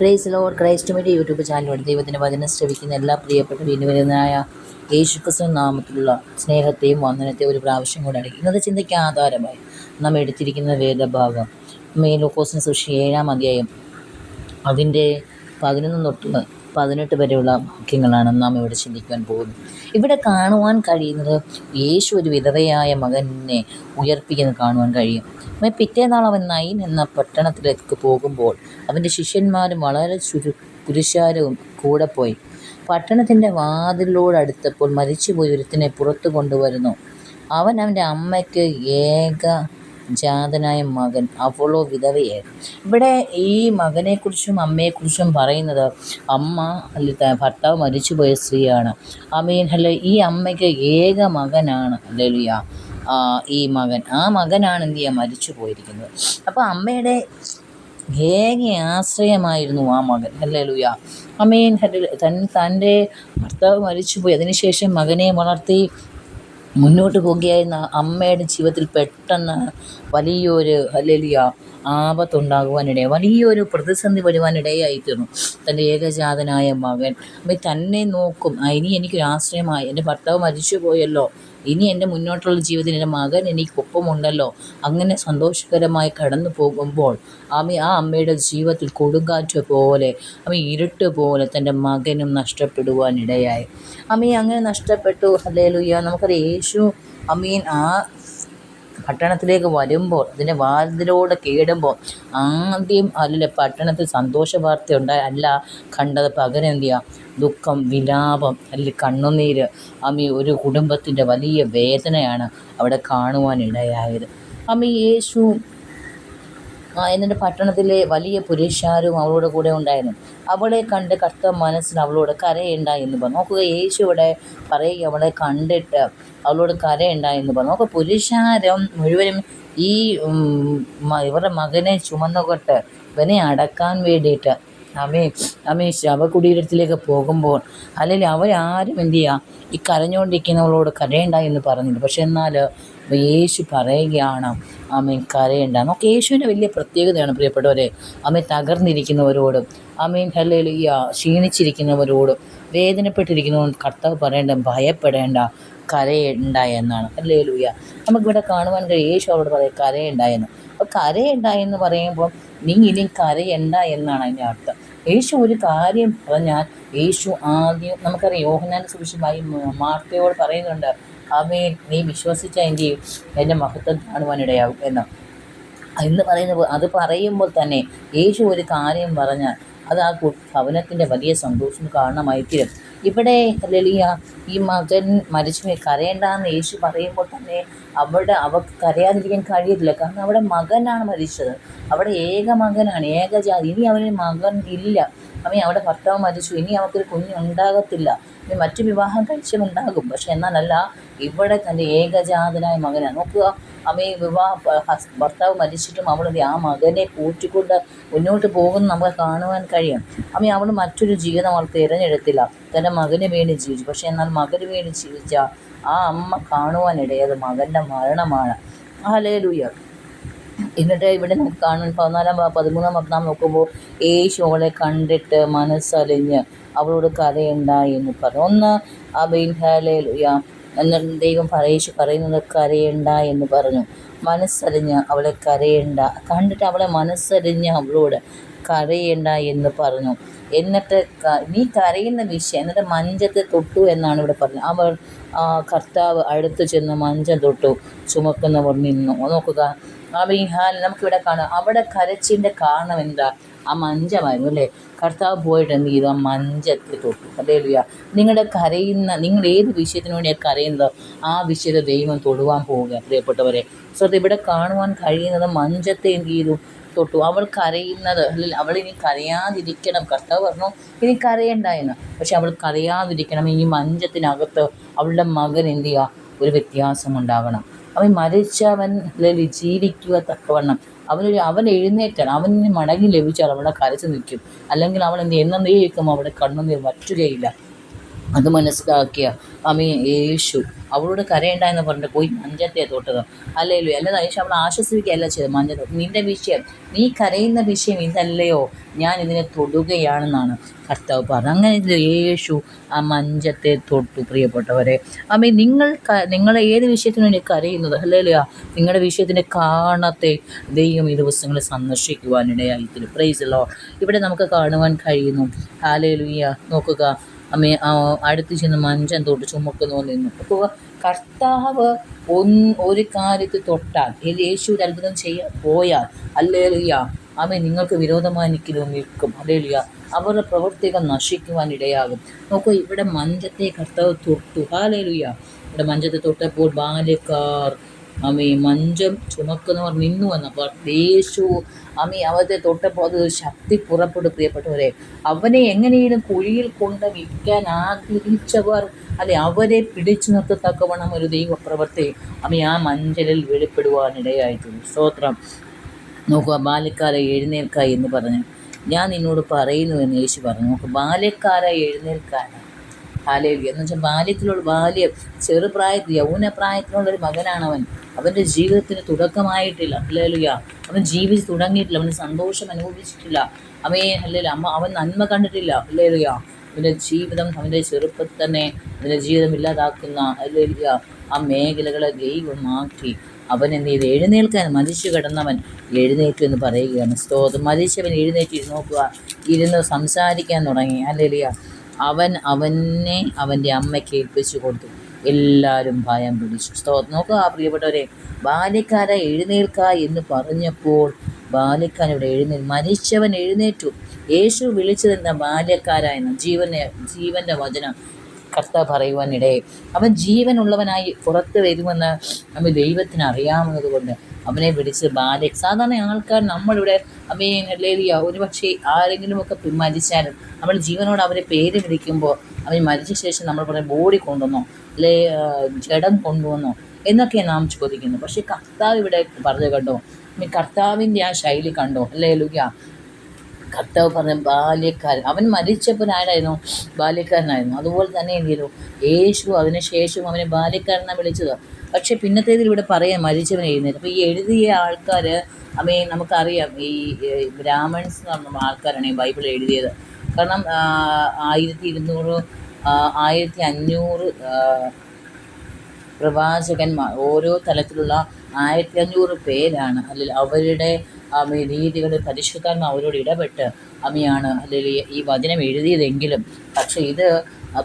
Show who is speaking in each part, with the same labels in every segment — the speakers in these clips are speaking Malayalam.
Speaker 1: Praise lord Christ media YouTube ചാനലിലൂടെ ദൈവത്തിന്റെ വചനം ശ്രവിക്കുന്ന എല്ലാ പ്രിയപ്പെട്ട വിനുവരുന്നതായ യേശുക്രിസ്തു നാമത്തിലുള്ള സ്നേഹത്തെയും വന്ദനത്തെയും ഒരു പ്രാവശ്യം കൂടെ അടക്കി ഇന്നത്തെ ചിന്തയ്ക്ക് ആധാരമായി നാം എടുത്തിരിക്കുന്ന വേദഭാഗം. മേലോക്കോസിന് സൃഷ്ടി ഏഴാം അധ്യായം അതിന്റെ പതിനൊന്ന് തൊട്ട് പതിനെട്ട് വരെയുള്ള വാക്യങ്ങളാണ് നാം ഇവിടെ ചിന്തിക്കുവാൻ പോകുന്നത്. ഇവിടെ കാണുവാൻ കഴിയുന്നത് യേശു ഒരു വിധവയായ മകനെ ഉയർപ്പിക്കുന്നത് കാണുവാൻ കഴിയും. എന്നാൽ പിറ്റേന്നാൾ അവൻ നൈൻ എന്ന പട്ടണത്തിലേക്ക് പോകുമ്പോൾ അവന്റെ ശിഷ്യന്മാരും വളരെ ചുരു പുരുഷാരവും കൂടെ പോയി. പട്ടണത്തിന്റെ വാതിലോടടുത്തപ്പോൾ മരിച്ചുപോയി ഒരുത്തിനെ പുറത്തു കൊണ്ടുവരുന്നു. അവൻ അവന്റെ അമ്മയ്ക്ക് ഏക ജാതനായ മകൻ അവളോ വിധവയെ. ഇവിടെ ഈ മകനെക്കുറിച്ചും അമ്മയെക്കുറിച്ചും പറയുന്നത് അമ്മ അല്ല ഭർത്താവ് മരിച്ചുപോയ സ്ത്രീയാണ്. അമീൻ അല്ല ഈ അമ്മയ്ക്ക് ഏക മകനാണ്. അല്ലേലുയ ഈ മകൻ. ആ മകനാണ് എന്ത് ചെയ്യുക മരിച്ചു പോയിരിക്കുന്നത് അപ്പോൾ അമ്മയുടെ ഏക ആശ്രയമായിരുന്നു ആ മകൻ. അല്ലേ ലുയ ഹല്ലേലൂയ. തൻ തന്റെ ഭർത്താവ് മരിച്ചുപോയി. അതിനുശേഷം മകനെ വളർത്തി മുന്നോട്ട് പോകുകയായിരുന്ന അമ്മയുടെ ജീവിതത്തിൽ പെട്ടെന്ന് വലിയൊരു ഹല്ലേലൂയ ആപത്തുണ്ടാകുവാനിടയായി വലിയൊരു പ്രതിസന്ധി വരുവാനിടയായി തീർന്നു തന്റെ ഏകജാതനായ മകൻ. അമ്മ തന്നെ നോക്കും. ഇനി എനിക്കൊരാശ്രയമായി. എന്റെ ഭർത്താവ് മരിച്ചു പോയല്ലോ ഇനി എന്റെ മുന്നോട്ടുള്ള ജീവിതത്തിൽ എന്റെ മകൻ എനിക്കൊപ്പമുണ്ടല്ലോ. അങ്ങനെ സന്തോഷകരമായി കടന്നു പോകുമ്പോൾ അമ്മ ആ അമ്മയുടെ ജീവിതത്തിൽ കൊടുങ്കാറ്റ് പോലെ അമ്മ ഇരുട്ട് പോലെ തന്റെ മകനും നഷ്ടപ്പെടുവാനിടയായി. അമ്മയെ അങ്ങനെ നഷ്ടപ്പെട്ടു. ഹല്ലേലൂയ. നമുക്കറിയാം യേശു അമ്മീൻ ആ പട്ടണത്തിലേക്ക് വരുമ്പോൾ അതിന്റെ വാതിലോട് കേടുമ്പോൾ ആദ്യം അല്ലെ പട്ടണത്തിൽ സന്തോഷ വാർത്ത ഉണ്ടായ അല്ല കണ്ടത് പകരം എന്ത് ചെയ്യുക ദുഃഖം വിലാപം അല്ലെങ്കിൽ കണ്ണുനീര്. അമ്മി ഒരു കുടുംബത്തിന്റെ വലിയ വേദനയാണ് അവിടെ കാണുവാനിടയായത്. അമ്മി യേശു എന്നിട്ട് പട്ടണത്തിലെ വലിയ പുരുഷാരും അവളോട് കൂടെ ഉണ്ടായിരുന്നു. അവളെ കണ്ട് കർത്ത മനസ്സിൽ അവളോട് കരയുണ്ട എന്ന് പറഞ്ഞു. നോക്കുക യേശു ഇവിടെ പറയുക അവളെ കണ്ടിട്ട് അവളോട് കരയുണ്ട എന്ന് പറഞ്ഞു. നോക്കുക പുരുഷാരം മുഴുവനും ഈ ഇവരുടെ മകനെ ചുമന്നുകൊട്ട് ഇവനെ അടക്കാൻ വേണ്ടിയിട്ട് അമ്മേ അമ്മേ ശവകുടീരത്തിലേക്ക് പോകുമ്പോൾ അല്ലെങ്കിൽ അവരാരും എന്ത് ചെയ്യുക ഈ കരഞ്ഞുകൊണ്ടിരിക്കുന്നവളോട് കരയണ്ട എന്ന് പറഞ്ഞില്ല പക്ഷെ എന്നാൽ യേശു പറയുകയാണ് ആമേൻ കരയണ്ട. നമുക്ക് യേശുവിന്റെ വലിയ പ്രത്യേകതയാണ് പ്രിയപ്പെട്ടവരെ. അമ്മ തകർന്നിരിക്കുന്നവരോടും ആമേൻ ഹല്ലേലൂയ ക്ഷീണിച്ചിരിക്കുന്നവരോടും വേദനപ്പെട്ടിരിക്കുന്നവൻ കർത്താവ് പറയേണ്ട ഭയപ്പെടേണ്ട കരയണ്ട എന്നാണ്. ഹല്ലേലൂയ. നമുക്കിവിടെ കാണുവാൻ കഴിയും യേശു അവിടെ പറയും കരയണ്ട എന്ന്. അപ്പോൾ കരയണ്ട എന്ന് പറയുമ്പോൾ നീ ഇനി കരയണ്ട എന്നാണ് അതിന്റെ അർത്ഥം. യേശു ഒരു കാര്യം പറഞ്ഞാൽ യേശു ആദ്യം നമുക്കറിയാം യോഹനാൻ സുവിശേഷമായി മാർത്തയോട് പറയുന്നുണ്ട് അവയെ നീ വിശ്വസിച്ച എന്റെ എന്റെ മഹത്വം കാണുവാനിടയാകും എന്ന്. എന്ന് പറയുന്നത് അത് പറയുമ്പോൾ തന്നെ യേശു ഒരു കാര്യം പറഞ്ഞാൽ അത് ആ ഭവനത്തിന്റെ വലിയ സന്തോഷം കാരണമായി തീരും ഇവിടെ ലളിയ ഈ മകൻ മരിച്ചു കരയേണ്ടെന്ന് യേശു പറയുമ്പോൾ തന്നെ അവിടെ അവൾക്ക് കരയാതിരിക്കാൻ കഴിയത്തില്ല. കാരണം അവിടെ മകനാണ് മരിച്ചത്. അവിടെ ഏക മകനാണ് ഏകജാതി ഇനി അവന് മകൻ ഇല്ല. അവൻ അവിടെ ഭർത്താവ് മരിച്ചു. ഇനി അവൾക്കൊരു കുഞ്ഞ് ഉണ്ടാകത്തില്ല. ഇനി മറ്റു വിവാഹം കഴിച്ചുണ്ടാകും പക്ഷെ എന്നാലല്ല ഇവിടെ തന്റെ ഏകജാതനായ മകനാണ്. നോക്കുക അമ്മയെ വിവാഹ ഹസ് ഭർത്താവ് മരിച്ചിട്ടും അവൾ ആ മകനെ പൂറ്റിക്കൊണ്ട് മുന്നോട്ട് പോകുന്ന നമുക്ക് കാണുവാൻ കഴിയും. അമ്മ അവൾ മറ്റൊരു ജീവിതം അവൾ തിരഞ്ഞെടുത്തില്ല. തന്റെ മകന് വേണ്ടി ജീവിച്ചു. പക്ഷെ എന്നാൽ മകന് വേണ്ടി ജീവിച്ച ആ അമ്മ കാണുവാനിടയത് മകന്റെ മരണമാണ്. ഹല്ലേലൂയ. എന്നിട്ട് ഇവിടെ നമുക്ക് കാണാൻ പതിനാലാം പതിമൂന്നാം പതിനാം നോക്കുമ്പോൾ യേശു അവളെ കണ്ടിട്ട് മനസ്സലിഞ്ഞ് അവളോട് കരയുണ്ടായി എന്ന് പറഞ്ഞു. ഒന്ന് അബിൻ ഹാലേലുയ എന്ന് ദൈവം പറയിച്ചു പറയുന്നത് കരയണ്ട എന്ന് പറഞ്ഞു. മനസ്സറിഞ്ഞ് അവളെ കരയണ്ട. കണ്ടിട്ട് അവളെ മനസ്സറിഞ്ഞ് അവളോട് കരയണ്ട എന്ന് പറഞ്ഞു. എന്നിട്ട് നീ കരയുന്ന വിഷയം എന്നിട്ട് മഞ്ചത്തെ തൊട്ടു എന്നാണ് ഇവിടെ പറഞ്ഞത്. അവർ ആ, കർത്താവ് അടുത്ത് ചെന്ന് മഞ്ചം തൊട്ടു. ചുമക്കുന്നവർ നിന്നു. നോക്കുക. അബിഹാൽ നമുക്കിവിടെ കാണാം. അവിടെ കരച്ചിന്റെ കാരണം എന്താ? ആ മഞ്ചമായിരുന്നു അല്ലേ? കർത്താവ് പോയിട്ട് എന്ത് ചെയ്തു? ആ മഞ്ചത്തിൽ തൊട്ടു. അതേലുയ നിങ്ങളുടെ കരയുന്ന നിങ്ങൾ ഏത് വിഷയത്തിന് വേണ്ടിയാണ് കരയുന്നത്? ആ വിഷയത്തെ ദൈവം തൊടുവാൻ പോവുക പ്രിയപ്പെട്ടവരെ. സോ ഇവിടെ കാണുവാൻ കഴിയുന്നത് മഞ്ചത്തെ എന്ത് ചെയ്തു? തൊട്ടു. അവൾ കരയുന്നത് അല്ലെങ്കിൽ അവൾ ഇനി കരയാതിരിക്കണം. കർത്താവ് പറഞ്ഞു ഇനി കരയണ്ട എന്ന്. പക്ഷെ അവൾ കരയാതിരിക്കണം. ഈ മഞ്ചത്തിനകത്ത് അവളുടെ മകൻ എന്ത് ചെയ്യുക? ഒരു വ്യത്യാസം ഉണ്ടാകണം. അവൻ മരിച്ചവൻ അല്ലെങ്കിൽ ജീവിക്കുക തക്കവണ്ണം. അവനൊരു അവൻ എഴുന്നേറ്റാണ് അവന് മടങ്ങി ലഭിച്ചാൽ അവളെ കരച്ചു നിൽക്കും. അല്ലെങ്കിൽ അവൾ എന്ത് എന്നേക്കും അവിടെ കണ്ണുനീർ വറ്റുകയില്ല. അത് മനസ്സിലാക്കിയ അമ്മീ യേശു. അവളോട് കരയണ്ട എന്ന് പറഞ്ഞിട്ട് പോയി മഞ്ചത്തെ തൊട്ടത് അല്ലേലു അല്ലാതെ യേശു അവളെ ആശ്വസിപ്പിക്കുകയല്ല ചെയ്തത്. മഞ്ച നിന്റെ വിഷയം നീ കരയുന്ന വിഷയം ഇതല്ലയോ? ഞാൻ ഇതിനെ തൊടുകയാണെന്നാണ് കർത്താവ് പറഞ്ഞത്. അങ്ങനെ യേശു ആ മഞ്ചത്തെ തൊട്ടു പ്രിയപ്പെട്ടവരെ. അമ്മേ നിങ്ങൾ നിങ്ങളെ ഏത് വിഷയത്തിനു വേണ്ടി കരയുന്നത്? അല്ലേലോ നിങ്ങളുടെ വിഷയത്തിന്റെ കാണത്തെ ദൈവം ഈ ദിവസങ്ങളെ സന്ദർശിക്കുവാനിടയായി പ്രൈസ് പ്രൈസല്ലോ ഇവിടെ നമുക്ക് കാണുവാൻ കഴിയുന്നു. ഹാലേലുയ്യ നോക്കുക. അമ്മേ അടുത്ത് ചെന്ന് മഞ്ചം തൊട്ട് ചുമക്കുന്നു നിന്നു. അപ്പോൾ കർത്താവ് ഒന്ന് ഒരു കാര്യത്തിൽ തൊട്ടാൽ യേശു ഒരു അത്ഭുതം ചെയ്യാൻ പോയാൽ അല്ലേലിയ അമ്മ നിങ്ങൾക്ക് വിരോധമായി നിൽക്കലും നിൽക്കും. അല്ലേലിയ അവരുടെ പ്രവർത്തികൾ നശിക്കുവാൻ ഇടയാകും. നോക്കൂ ഇവിടെ മഞ്ചത്തെ കർത്താവ് തൊട്ടു. ഹാലേലുയ്യ. ഇവിടെ മഞ്ചത്തെ തൊട്ടപ്പോൾ ബാല്യക്കാർ അമ്മേ മഞ്ചം ചുമക്കുന്നവർ നിന്നു എന്നപ്പോൾ യേശു അമ്മി അവത്തെ തൊട്ടപ്പോൾ അത് ശക്തി പുറപ്പെടും പ്രിയപ്പെട്ടവരെ അവനെ എങ്ങനെയും കുഴിയിൽ കൊണ്ട് വിൽക്കാൻ ആഗ്രഹിച്ചവർ അല്ലെ അവരെ പിടിച്ചു നിർത്തത്തക്കവണ്ണം ഒരു ദൈവപ്രവർത്തി അമി ആ മഞ്ചലിൽ വെളിപ്പെടുവാനിടയായിട്ടുണ്ട്. സ്തോത്രം. നോക്കുക ബാല്യക്കാരെ എഴുന്നേൽക്ക എന്ന് പറഞ്ഞു. ഞാൻ നിന്നോട് പറയുന്നു എന്ന് യേശു പറഞ്ഞു. നോക്കുക ബാല്യക്കാരെ എഴുന്നേൽക്കാൻ ഹാലേലി എന്ന് വെച്ചാൽ ബാല്യത്തിലുള്ള ബാല്യം ചെറുപ്രായത്തിൽ യൗനപ്രായത്തിലുള്ള ഒരു മകനാണ് അവൻ അവന്റെ ജീവിതത്തിന് തുടക്കമായിട്ടില്ല. ഹല്ലേലൂയ അവൻ ജീവിച്ച് തുടങ്ങിയിട്ടില്ല. അവന് സന്തോഷം അനുഭവിച്ചിട്ടില്ല. അവയെ ഹല്ലേലൂയ അമ്മ അവൻ നന്മ കണ്ടിട്ടില്ല. അല്ലേലുയ അവന്റെ ജീവിതം അവന്റെ ചെറുപ്പത്തിൽ തന്നെ അവന്റെ ജീവിതം ഇല്ലാതാക്കുന്ന അല്ലേലുയ ആ മേഖലകളെ ദൈവം മാറ്റി അവൻ എന്ത് ചെയ്ത്? എഴുന്നേൽക്കാൻ മരിച്ചു കിടന്നവൻ എഴുന്നേറ്റു എന്ന് പറയുകയാണ്. സ്തോത്രം. മരിച്ചവൻ എഴുന്നേറ്റ് നോക്കുക. ഇരുന്ന് സംസാരിക്കാൻ തുടങ്ങി. അല്ലേലിയ അവൻ അവനെ അവന്റെ അമ്മയ്ക്ക് ഏൽപ്പിച്ചു കൊടുത്തു. എല്ലാവരും ഭയം പിടിച്ചു. സ്തോ നോക്കുക പ്രിയപ്പെട്ടവരെ ബാല്യക്കാരെ എഴുന്നേൽക്ക എന്ന് പറഞ്ഞപ്പോൾ ബാല്യക്കാരൻ ഇവിടെ എഴുന്നേൽ മരിച്ചവൻ എഴുന്നേറ്റു. യേശു വിളിച്ചു തന്ന ബാല്യക്കാരായെന്ന് ജീവനെ ജീവന്റെ വചനം. കർത്താവ് പറയുവാനിടയെ അവൻ ജീവനുള്ളവനായി പുറത്ത് വരുമെന്ന് നമ്മൾ ദൈവത്തിന് അറിയാവുന്നത് കൊണ്ട് അവനെ വിളിച്ച് ബാല സാധാരണ ആൾക്കാർ നമ്മളിവിടെ അമ്മയെ ഒരുപക്ഷെ ആരെങ്കിലുമൊക്കെ മരിച്ചാലും നമ്മൾ ജീവനോട് അവരെ പേര് വിളിക്കുമ്പോൾ അവൻ മരിച്ച ശേഷം നമ്മൾ പറയും ബോഡി കൊണ്ടുവന്നോ അല്ലെ ജഡം കൊണ്ടുവന്നോ എന്നൊക്കെ നാം ചോദിക്കുന്നു. പക്ഷേ കർത്താവ് ഇവിടെ പറഞ്ഞു കണ്ടോ? കർത്താവിന്റെ ആ ശൈലി കണ്ടോ? അല്ലേ ലുക കർത്താവ് പറഞ്ഞ ബാല്യക്കാരൻ. അവൻ മരിച്ചപ്പോൾ ആരായിരുന്നു ബാല്യക്കാരനായിരുന്നു. അതുപോലെ തന്നെ എന്ത് ചെയ്തു യേശു അതിനുശേഷം അവനെ ബാല്യക്കാരനാണ് വിളിച്ചത്. പക്ഷെ പിന്നത്തേതിൽ ഇവിടെ പറയാം മരിച്ചവൻ എഴുന്നേറ്റ്. അപ്പോൾ ഈ എഴുതിയ ആൾക്കാർ അമ്മയെ നമുക്കറിയാം ഈ ബ്രാഹ്മൺസ് എന്ന് പറഞ്ഞ ആൾക്കാരാണ് ഈ ബൈബിൾ എഴുതിയത്. കാരണം ആയിരത്തി ഇരുന്നൂറ് ആയിരത്തി അഞ്ഞൂറ് പ്രവാചകന്മാർ ഓരോ തലത്തിലുള്ള ആയിരത്തി അഞ്ഞൂറ് പേരാണ് അല്ലെങ്കിൽ അവരുടെ രീതികൾ പരിശുദ്ധാത്മ അവരോട് ഇടപെട്ട് അമ്മയാണ് അല്ലെങ്കിൽ ഈ വചനം എഴുതിയതെങ്കിലും പക്ഷേ ഇത്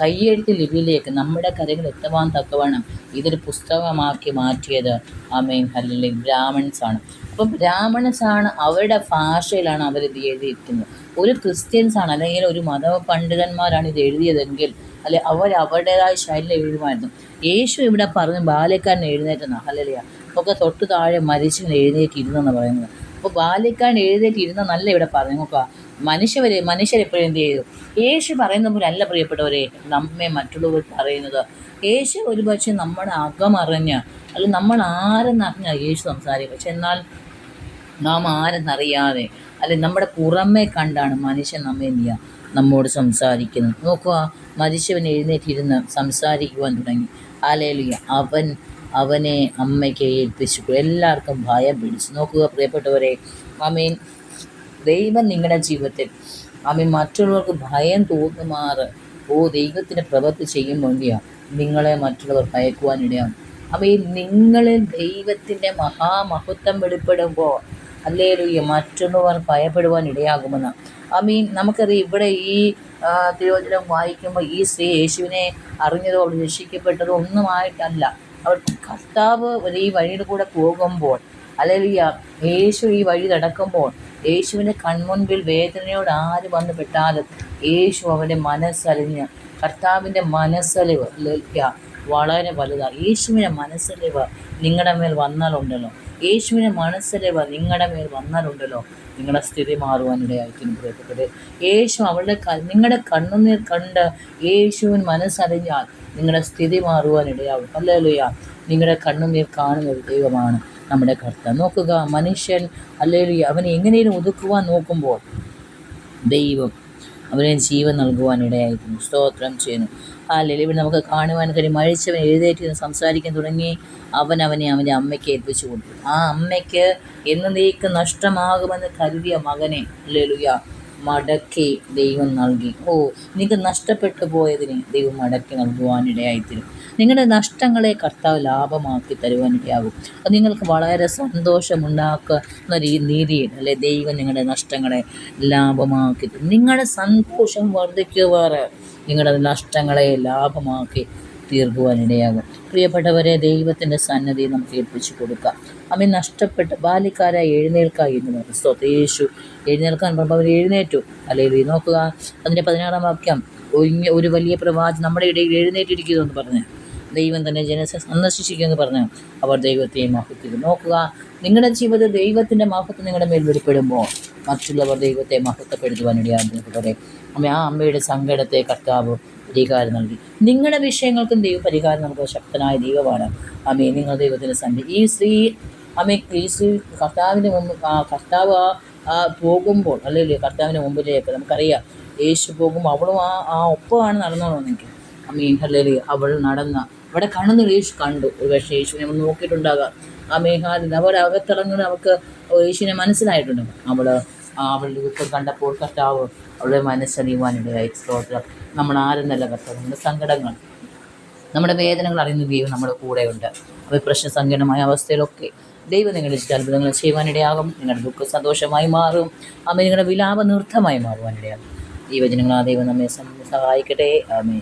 Speaker 1: കയ്യെഴുത്ത് ലിപിയിലേക്ക് നമ്മുടെ കരകൾ എത്തുവാൻ തക്കവണ്ണം ഇതൊരു പുസ്തകമാക്കി മാറ്റിയത് അമ്മയും അല്ലെങ്കിൽ ബ്രാഹ്മിൺസാണ്. അപ്പം ബ്രാഹ്മിൺസാണ് അവരുടെ ഭാഷയിലാണ് അവരിത് എഴുതിയിരിക്കുന്നത്. ഒരു ക്രിസ്ത്യൻസാണ് അല്ലെങ്കിൽ ഒരു മത പണ്ഡിതന്മാരാണ് ഇത് എഴുതിയതെങ്കിൽ അല്ലെ അവർ അവരുടേതായ ശൈലിയിൽ എഴുതുമായിരുന്നു. യേശു ഇവിടെ പറഞ്ഞു ബാലക്കാരൻ എഴുന്നേറ്റെന്നാണ് അല്ലല്ലയ ഒക്കെ തൊട്ട് താഴെ മരിച്ചവൻ എഴുന്നേറ്റ് ഇരുന്നെന്ന് പറയുന്നത്. അപ്പോൾ ബാല്യക്കാരൻ എഴുന്നേറ്റ് ഇരുന്നെന്നല്ല ഇവിടെ പറഞ്ഞു. നോക്കുക. മനുഷ്യവരെ മനുഷ്യരെപ്പോഴും എന്ത് ചെയ്തു? യേശു പറയുന്ന പോലെ അല്ല പ്രിയപ്പെട്ടവരെ നമ്മെ മറ്റുള്ളവർ പറയുന്നത്. യേശു ഒരു പക്ഷേ നമ്മുടെ അകമറിഞ്ഞ് അല്ലെങ്കിൽ നമ്മൾ ആരെന്നറിഞ്ഞ യേശു സംസാരിക്കും പക്ഷെ എന്നാൽ നാം ആരെന്നറിയാതെ അല്ലെ നമ്മുടെ പുറമെ കണ്ടാണ് മനുഷ്യൻ നമ്മെ എന്ത് ചെയ്യുക? നമ്മോട് സംസാരിക്കുന്നത്. നോക്കുക. മരിച്ചവൻ എഴുന്നേറ്റിരുന്ന് സംസാരിക്കുവാൻ തുടങ്ങി. ആലേലുയ അവൻ അവനെ അമ്മയ്ക്ക് ഏൽപ്പിച്ചു എല്ലാവർക്കും ഭയം പിടിച്ചു. നോക്കുക പ്രിയപ്പെട്ടവരെ അമീൻ ദൈവം നിങ്ങളുടെ ജീവിതത്തിൽ അമീൻ മറ്റുള്ളവർക്ക് ഭയം തോന്നുമാറ്. ഓ ദൈവത്തിന് പ്രവൃത്തി ചെയ്യും വേണ്ടിയാണ് നിങ്ങളെ മറ്റുള്ളവർ ഭയക്കുവാനിടയാണ് അപ്പോൾ ഈ നിങ്ങളിൽ ദൈവത്തിന്റെ മഹാമഹത്വം വെളിപ്പെടുമ്പോൾ അല്ലേലൂയ്യ മറ്റുള്ളവർ ഭയപ്പെടുവാൻ ഇടയാകുമെന്ന്. അമീൻ മീൻ നമുക്കറിയാം ഇവിടെ ഈ തിരുവചനം വായിക്കുമ്പോൾ ഈ സ്ത്രീ യേശുവിനെ അറിഞ്ഞതോ രക്ഷിക്കപ്പെട്ടതോ ഒന്നുമായിട്ടല്ല. അവൾ കർത്താവ് ഈ വഴിയുടെ കൂടെ പോകുമ്പോൾ അല്ലെങ്കിൽ യേശു ഈ വഴി നടക്കുമ്പോൾ യേശുവിന്റെ കൺമുൻപിൽ വേദനയോട് ആര് വന്ന് പെട്ടാലും യേശു അവന്റെ മനസ്സലിഞ്ഞ് കർത്താവിന്റെ മനസ്സലിവ് വളരെ വലുതാണ് യേശുവിന്റെ മനസ്സലിവ് നിങ്ങളുടെ മേൽ വന്നാലുണ്ടല്ലോ യേശുവിന്റെ മനസ്സിലെ നിങ്ങളുടെ മേൽ വന്നാലുണ്ടല്ലോ നിങ്ങളുടെ സ്ഥിതി മാറുവാനിടയായിരിക്കുന്നു പ്രിയപ്പെട്ടത് യേശു അവളുടെ നിങ്ങളുടെ കണ്ണുനീർ കണ്ട് യേശുവിൻ മനസ്സറിഞ്ഞാൽ നിങ്ങളുടെ സ്ഥിതി മാറുവാനിടയാവും. അല്ലേലുയ നിങ്ങളുടെ കണ്ണുനീർ കാണുന്ന ഒരു ദൈവമാണ് നമ്മുടെ കർത്താവ്. നോക്കുക മനുഷ്യൻ അല്ലെങ്കിൽ അവനെ എങ്ങനെയും ഒതുക്കുവാൻ നോക്കുമ്പോൾ ദൈവം അവനെ ജീവൻ നൽകുവാൻ ഇടയായിരുന്നു സ്തോത്രം ചെയ്യുന്നു. ആ ഇവിടെ നമുക്ക് കാണുവാൻ കഴിയും. മഴിച്ചവൻ എഴുന്നേറ്റ് സംസാരിക്കാൻ തുടങ്ങി അവൻ അവനെ അവന്റെ അമ്മയ്ക്ക് ഏൽപ്പിച്ചു കൊടുത്തു. ആ അമ്മയ്ക്ക് എന്നേക്കും നഷ്ടമാകുമെന്ന് കരുതിയ മകനെ. ലെലുയ മടക്കി ദൈവം നൽകി. ഓ നിങ്ങൾക്ക് നഷ്ടപ്പെട്ടു പോയതിന് ദൈവം മടക്കി നൽകുവാനിടയായിത്തരും. നിങ്ങളുടെ നഷ്ടങ്ങളെ കർത്താവ് ലാഭമാക്കി തരുവാനിടയാകും. അത് നിങ്ങൾക്ക് വളരെ സന്തോഷമുണ്ടാക്കുന്ന രീതിയിൽ അല്ലെ ദൈവം നിങ്ങളുടെ നഷ്ടങ്ങളെ ലാഭമാക്കി നിങ്ങളുടെ സന്തോഷം വർദ്ധിക്കുവാറ് നിങ്ങളുടെ നഷ്ടങ്ങളെ ലാഭമാക്കി തീർക്കുവാനിടയാകും പ്രിയപ്പെട്ടവരെ ദൈവത്തിന്റെ സന്നദ്ധി നമുക്ക് ഏൽപ്പിച്ചു കൊടുക്കാം. അമ്മ നഷ്ടപ്പെട്ട ബാല്യക്കാരായി എഴുന്നേൽക്കായി എന്ന് സ്വതേശു എഴുന്നേൽക്കാൻ പറയുമ്പോൾ അവർ എഴുന്നേറ്റു. അല്ലെങ്കിൽ നോക്കുക. അതിന്റെ പതിനാറാം വാക്യം. ഒരു വലിയ പ്രവാചി നമ്മുടെ ഇടയിൽ എഴുന്നേറ്റിരിക്കുന്നു എന്ന് പറഞ്ഞു. ദൈവം തന്നെ ജനസെ സന്ദർശിച്ചിരിക്കുമെന്ന് പറഞ്ഞു അവർ ദൈവത്തെ മഹത്വത്തിൽ നോക്കുക. നിങ്ങളുടെ ജീവിതത്തിൽ ദൈവത്തിന്റെ മഹത്വം നിങ്ങളുടെ മേൽ വെളിപ്പെടുമ്പോൾ മറ്റുള്ളവർ ദൈവത്തെ മഹത്വപ്പെടുത്തുവാനിടയാകുന്നവരെ അമ്മ ആ അമ്മയുടെ സങ്കടത്തെ കർത്താവ് പരിഹാരം നൽകി. നിങ്ങളുടെ വിഷയങ്ങൾക്കും ദൈവം പരിഹാരം നൽകുക ശക്തനായ ദൈവമാണ്. അമ്മേ നിങ്ങൾ ദൈവത്തിന്റെ സന്ധി ഈ സ്ത്രീ അമ്മേ ഈ സ്ത്രീ കർത്താവിന്റെ മുമ്പ് ആ കർത്താവ് ആ പോകുമ്പോൾ അല്ലല്ലേ കർത്താവിന്റെ മുമ്പിലേക്ക് നമുക്കറിയാം. യേശു പോകുമ്പോൾ അവളും ആ ആ ഒപ്പമാണ് നടന്നോളെങ്കിൽ അമ്മീൻ ഹല്ലേലൂയ. അവൾ നടന്ന അവിടെ കണ്ണുനീർ യേശു കണ്ടു. ഒരു പക്ഷേ യേശുവിനെ നമ്മൾ നോക്കിയിട്ടുണ്ടാകാം. ആ മേഘാലിൽ അവർ അകത്തിറങ്ങുന്ന അവൾക്ക് യേശുവിനെ മനസ്സിലായിട്ടുണ്ട്. അവൾ അവളുടെ ദുഃഖം കണ്ടപ്പോൾ കർത്താവ് അവളുടെ മനസ്സറിയുവാനിടയായി സ്തോത്രം. നമ്മൾ ആരെന്നല്ല കർത്താവ്? നമ്മുടെ സങ്കടങ്ങൾ. നമ്മുടെ വേദനകൾ അറിയുന്ന ദൈവം നമ്മുടെ കൂടെയുണ്ട്. അപ്പോൾ പ്രശ്ന സങ്കീർണമായ അവസ്ഥയിലൊക്കെ ദൈവം നിങ്ങളുടെ ഇഷ്ട അത്ഭുതങ്ങൾ ചെയ്യുവാനിടയാകും. നിങ്ങളുടെ ദുഃഖം സന്തോഷമായി മാറും. അമ്മ നിങ്ങളുടെ വിലാപ നൃത്തമായി മാറുവാനിടയാകും. ഈ ആ ദൈവം നമ്മെ സഹായിക്കട്ടെ. ആമേ